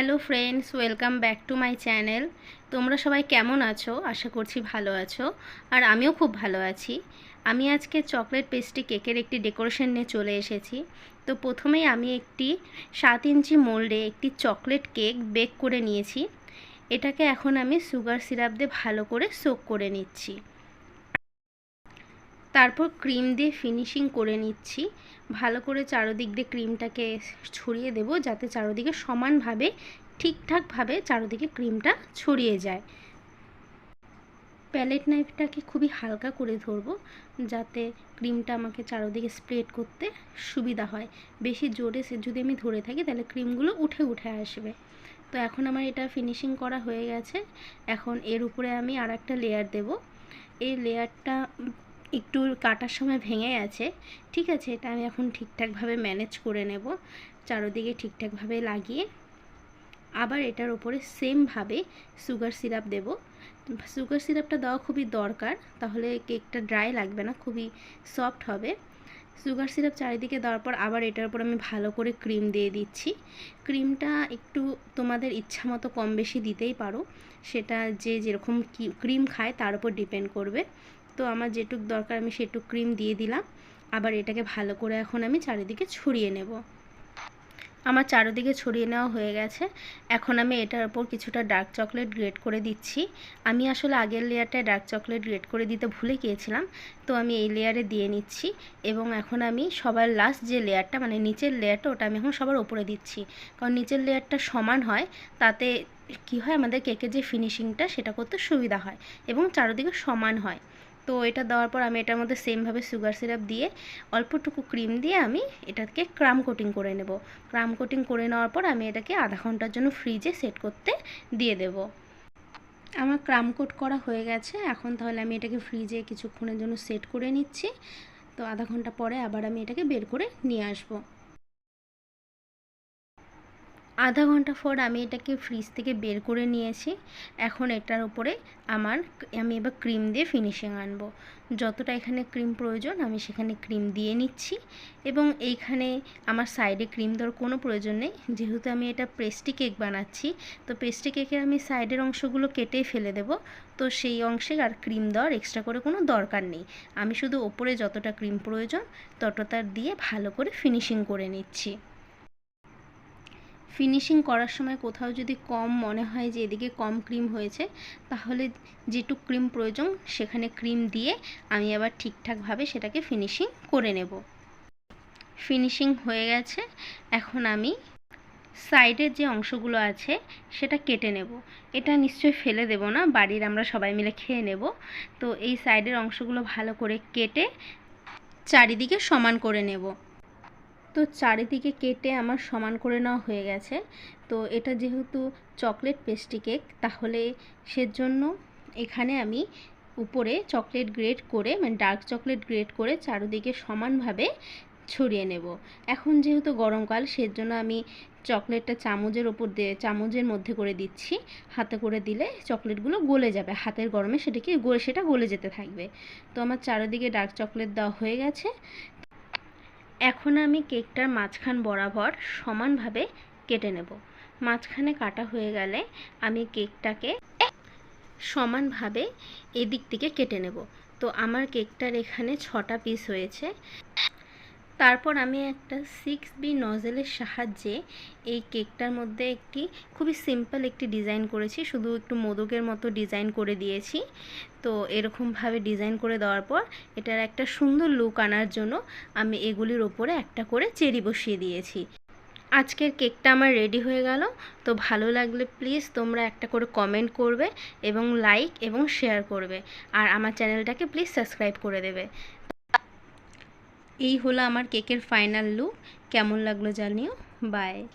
Hello friends, welcome back to my channel. তোমরা সবাই কেমন আছো? আশা করছি ভালো আছো। আর আমিও খুব ভালো আছি। আমি আজকে চকলেট পেস্ট্রি কেকের একটি ডেকোরেশন নিয়ে চলে এসেছি। তো প্রথমেই আমি একটি সাত ইঞ্চি মোল্ডে একটি চকলেট কেক বেক করে নিয়েছি। এটাকে এখন আমি সুগার সিরাপ দিয়ে ভালো করে সোক করে নিচ্ছি। তারপর ক্রিম দিয়ে ফিনিশিং করে নিচ্ছি। ভালো করে চারোদিক দিয়ে ক্রিমটাকে ছড়িয়ে দেব যাতে চারোদিকে সমানভাবে, ঠিকঠাকভাবে চারোদিকে ক্রিমটা ছড়িয়ে যায়। প্যালেট নাইফটাকে খুবই হালকা করে ধরবো যাতে ক্রিমটা আমাকে চারোদিকে স্প্রেড করতে সুবিধা হয়। বেশি জোরে সে যদি আমি ধরে থাকি তাহলে ক্রিমগুলো উঠে উঠে আসবে। তো এখন আমার এটা ফিনিশিং করা হয়ে গেছে। এখন এর উপরে আমি আর একটা লেয়ার দেব। এই লেয়ারটা একটু কাটার সময় ভেঙে গেছে, ঠিক আছে? এটা আমি এখন ঠিকঠাকভাবে ম্যানেজ করে নেব, চারোদিকে ঠিকঠাকভাবে লাগিয়ে। আবার এটার ওপরে সেমভাবে সুগার সিরাপ দেব। সুগার সিরাপটা দেওয়া খুবই দরকার, তাহলে কেকটা ড্রাই লাগবে না, খুবই সফট হবে। সুগার সিরাপ চারিদিকে দেওয়ার পর আবার এটার উপর আমি ভালো করে ক্রিম দিয়ে দিচ্ছি। ক্রিমটা একটু তোমাদের ইচ্ছা মতো কম বেশি দিতেই পারো, সেটা যে যেরকম ক্রিম খায় তার উপর ডিপেন্ড করবে। তো আমার যেটুক দরকার আমি সেটুক ক্রিম দিয়ে দিলাম। আবার এটাকে ভালো করে এখন আমি চারিদিকে ছড়িয়ে নেব। আমার চারিদিকে ছড়িয়ে নেওয়া হয়ে গেছে। এখন আমি এটার ওপর কিছুটা ডার্ক চকলেট গ্রেড করে দিচ্ছি। আমি আসলে আগের লেয়ারটায় ডার্ক চকলেট গ্রেড করে দিতে ভুলে গিয়েছিলাম। তো আমি এই লেয়ারে দিয়ে নিচ্ছি এবং এখন আমি সবার লাস্ট যে লেয়ারটা মানে নিচের লেয়ারটা ওটা আমি এখন সবার ওপরে দিচ্ছি। কারণ নিচের লেয়ারটা সমান হয়, তাতে কি হয়? আমাদের কেকের যে ফিনিশিংটা সেটা করতে সুবিধা হয় এবং চারিদিকে সমান হয়। তো এটা দেওয়ার পর আমি এটার মধ্যে সেমভাবে সুগার সিরাপ দিয়ে অল্পটুকু ক্রিম দিয়ে আমি এটাকে ক্রাম কোটিং করে নেব। ক্রাম কোটিং করে নেওয়ার পর আমি এটাকে আধা ঘণ্টার জন্য ফ্রিজে সেট করতে দিয়ে দেব। আমার ক্রাম কোট করা হয়ে গেছে, এখন তাহলে আমি এটাকে ফ্রিজে কিছুক্ষণের জন্য সেট করে নিচ্ছি। তো আধা ঘণ্টা পরে আবার আমি এটাকে বের করে নিয়ে আসব। আধা ঘণ্টা পর আমি এটাকে ফ্রিজ থেকে বের করে নিয়েছি। এখন এটার উপরে আমার আমি এবার ক্রিম দিয়ে ফিনিশিং আনব। যতটা এখানে ক্রিম প্রয়োজন, আমি সেখানে ক্রিম দিয়ে নিচ্ছি। এবং এইখানে আমার সাইডে ক্রিম দেওয়ার কোনো প্রয়োজন নেই। যেহেতু আমি এটা পেস্টি কেক বানাচ্ছি, তো পেস্টি কেকের আমি সাইডের অংশগুলো কেটেই ফেলে দেব। তো সেই অংশে আর ক্রিম দেওয়ার এক্সট্রা করে কোনো দরকার নেই। আমি শুধু ওপরে যতটা ক্রিম প্রয়োজন, ততটা দিয়ে ভালো করে ফিনিশিং করে নিচ্ছি। ফিনিশিং করার সময় কোথাও যদি কম মনে হয় যে এদিকে কম ক্রিম হয়েছে, তাহলে যেটুক ক্রিম প্রয়োজন সেখানে ক্রিম দিয়ে আমি আবার ঠিকঠাকভাবে সেটাকে ফিনিশিং করে নেব। ফিনিশিং হয়ে গেছে, এখন আমি সাইডের যে অংশগুলো আছে সেটা কেটে নেব। এটা নিশ্চয়ই ফেলে দেব না, বাড়ির আমরা সবাই মিলে খেয়ে নেব। তো এই সাইডের অংশগুলো ভালো করে কেটে চারিদিকে সমান করে নেব। তো চারিদিকে কেটে আমার সমান করে নেওয়া হয়ে গেছে। তো এটা যেহেতু চকলেট পেস্ট্রি কেক, তাহলে সেজন্য এখানে আমি উপরে চকলেট গ্রেড করে মানে ডার্ক চকলেট গ্রেড করে চারিদিকে সমানভাবে ছড়িয়ে নেব। এখন যেহেতু গরমকাল সেজন্য আমি চকলেটটা চামচের ওপর দিয়ে, চামচের মধ্যে করে দিচ্ছি। হাতে করে দিলে চকলেটগুলো গলে যাবে। হাতের গরমে সেটাকে গলে, সেটা গলে যেতে থাকবে। তো আমার চারিদিকে ডার্ক চকলেট দেওয়া হয়ে গেছে। এখন আমি কেকটার মাঝখান বরাবর সমানভাবে কেটে নেব। মাঝখানে কাটা হয়ে গেলে আমি কেকটাকে সমানভাবে এদিক থেকে কেটে নেব। তো আমার কেকটার এখানে ছটা পিস হয়েছে। তারপর আমি একটা সিক্স বি নজেলের সাহায্যে এই কেকটার মধ্যে একটি খুবই সিম্পল একটি ডিজাইন করেছি। শুধু একটু মোদকের মতো ডিজাইন করে দিয়েছি। তো এরকমভাবে ডিজাইন করে দেওয়ার পর এটার একটা সুন্দর লুক আনার জন্য আমি এগুলির ওপরে একটা করে চেরি বসিয়ে দিয়েছি। আজকের কেকটা আমার রেডি হয়ে গেল। তো ভালো লাগলে প্লিজ তোমরা একটা করে কমেন্ট করবে এবং লাইক এবং শেয়ার করবে। আর আমার চ্যানেলটাকে প্লিজ সাবস্ক্রাইব করে দেবে। এই হলো আমার কেকের ফাইনাল লুক। কেমন লাগল জানিও। বাই।